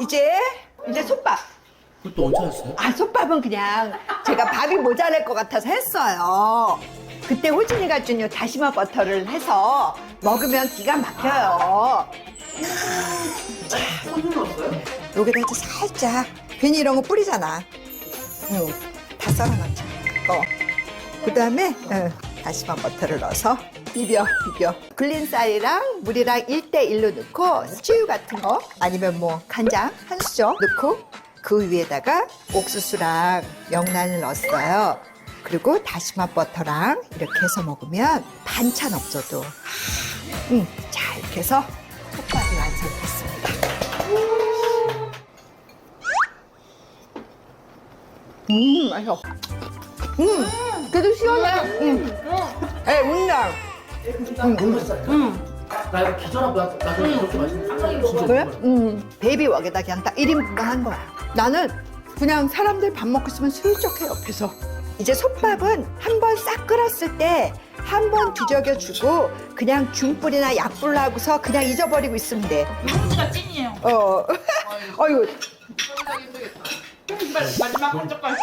이제 이제 솥밥. 그것도 언제 하셨어요? 아 솥밥은 그냥 제가 밥이 모자랄 것 같아서 했어요. 그때 호진이가 준 요 다시마 버터를 해서 먹으면 기가 막혀요. 손님 왔어요? 여기다 이제 살짝 괜히 이런 거 뿌리잖아. 응, 다 썰어놓자. 어. 그 다음에 다시마 버터를 넣어서 비벼 비벼. 불린 쌀이랑 물이랑 1대1로 넣고 스튜 같은 거 아니면 뭐 간장 한 수저 넣고 그 위에다가 옥수수랑 명란을 넣었어요. 그리고 다시마 버터랑 이렇게 해서 먹으면 반찬 없어도 음, 자 이렇게 해서 솥밥이 완성됐습니다. 음, 맛있어. 음, 그래도 시원해. 음. 에, 운당. 맛있어요. 응. 나 이거 기절하고 나, 나중에 그렇게 맛있는 거 진짜 그래? 음, 베이비 웍에다 그냥 딱 1인분만 한 거야. 나는 그냥 사람들 밥 먹고 있으면 슬쩍 해, 옆에서. 이제 솥밥은 한 번 싹 끓었을 때 한 번 뒤적여주고 그냥 중불이나 약불로 하고서 그냥 잊어버리고 있으면 돼. 형제가 찐이에요. 어. 어유 마지막 한 젓갈.